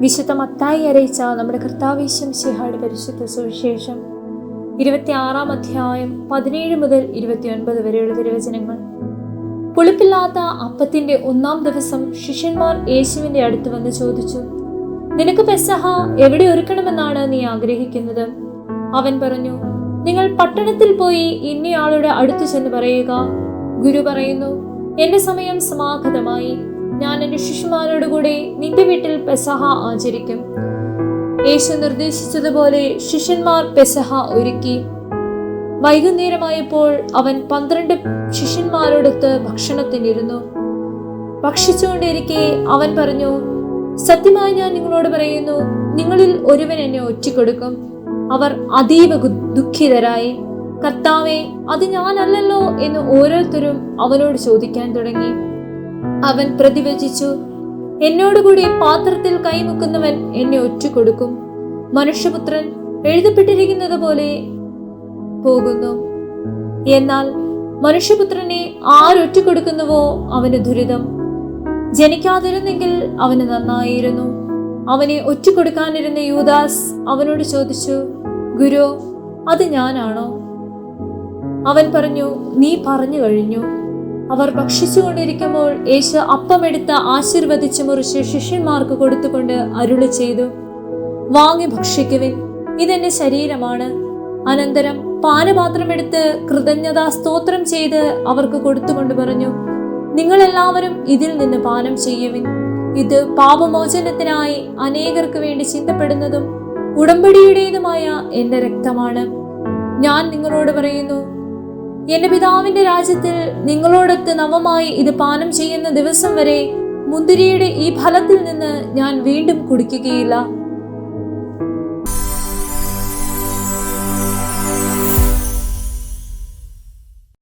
വിശുദ്ധ മത്തായി അരയിച്ച നമ്മുടെ കർത്താവേശം സിഹായുടെ പരിശുദ്ധ സുവിശേഷം. ഇരുപത്തിയാറാം അധ്യായം പതിനേഴ് മുതൽ ഇരുപത്തിയൊൻപത് വരെയുള്ള തിരുവചനങ്ങൾ. പുളിപ്പില്ലാത്ത അപ്പത്തിന്റെ ഒന്നാം ദിവസം ശിഷ്യന്മാർ യേശുവിന്റെ അടുത്ത് വന്ന് ചോദിച്ചു നിനക്ക് പെസഹ എവിടെ ഒരുക്കണമെന്നാണ് നീ ആഗ്രഹിക്കുന്നത്? അവൻ പറഞ്ഞു നിങ്ങൾ പട്ടണത്തിൽ പോയി ഇന്നയാളുടെ അടുത്ത് ചെന്ന് പറയുക. ഗുരു പറയുന്നു എന്റെ സമയം സമാഗതമായി. ഞാൻ എന്റെ ശിശുമാരോട് കൂടെ നിന്റെ വീട്ടിൽ പെസഹ ആചരിക്കും. യേശു നിർദ്ദേശിച്ചതുപോലെ ശിഷ്യന്മാർ പെസഹ ഒരുക്കി. വൈകുന്നേരമായപ്പോൾ അവൻ പന്ത്രണ്ട് ശിഷ്യന്മാരോടൊത്ത് ഭക്ഷണത്തിനിരുന്നു. ഭക്ഷിച്ചുകൊണ്ടിരിക്കെ അവൻ പറഞ്ഞു സത്യമായി ഞാൻ നിങ്ങളോട് പറയുന്നു നിങ്ങളിൽ ഒരുവൻ എന്നെ ഒറ്റിക്കൊടുക്കും. അവർ അതീവ ദുഃഖിതരായി. കർത്താവെ അത് ഞാനല്ലല്ലോ എന്ന് ഓരോരുത്തരും അവനോട് ചോദിക്കാൻ തുടങ്ങി. അവൻ പ്രതിവചിച്ചു എന്നോടുകൂടി പാത്രത്തിൽ കൈമുക്കുന്നവൻ എന്നെ ഒറ്റുകൊടുക്കും. മനുഷ്യപുത്രൻ എഴുതപ്പെട്ടിരിക്കുന്നത് പോലെ പോകുന്നു. എന്നാൽ മനുഷ്യപുത്രനെ ആരൊറ്റിക്കൊടുക്കുന്നുവോ അവന് ദുരിതം. ജനിക്കാതിരുന്നെങ്കിൽ അവന് നന്നായിരുന്നു. അവനെ ഒറ്റിക്കൊടുക്കാനിരുന്ന യൂദാസ് അവനോട് ചോദിച്ചു ഗുരു അത് ഞാനാണോ? അവൻ പറഞ്ഞു നീ പറഞ്ഞു കഴിഞ്ഞു. അവർ ഭക്ഷിച്ചുകൊണ്ടിരിക്കുമ്പോൾ യേശു അപ്പമെടുത്ത് ആശീർവദിച്ച് മുറിച്ച് ശിഷ്യന്മാർക്ക് കൊടുത്തുകൊണ്ട് അരുളി ചെയ്തു. വാങ്ങി ഭക്ഷിക്കുവിൻ. ഇതെന്റെ ശരീരമാണ്. അനന്തരം പാനപാത്രമെടുത്ത് കൃതജ്ഞത സ്തോത്രം ചെയ്ത് അവർക്ക് കൊടുത്തുകൊണ്ട് പറഞ്ഞു നിങ്ങളെല്ലാവരും ഇതിൽ നിന്ന് പാനം ചെയ്യുവിൻ. ഇത് പാപമോചനത്തിനായി അനേകർക്ക് വേണ്ടി ചിന്തപ്പെടുന്നതും ഉടമ്പടിയുടേതുമായ എന്റെ രക്തമാണ്. ഞാൻ നിങ്ങളോട് പറയുന്നു എന്റെ പിതാവിന്റെ രാജ്യത്തിൽ നിങ്ങളോടൊത്ത് നവമായി ഇത് പാനം ചെയ്യുന്ന ദിവസം വരെ മുന്തിരിയുടെ ഈ ഫലത്തിൽ നിന്ന് ഞാൻ വീണ്ടും കുടിക്കുകയില്ല.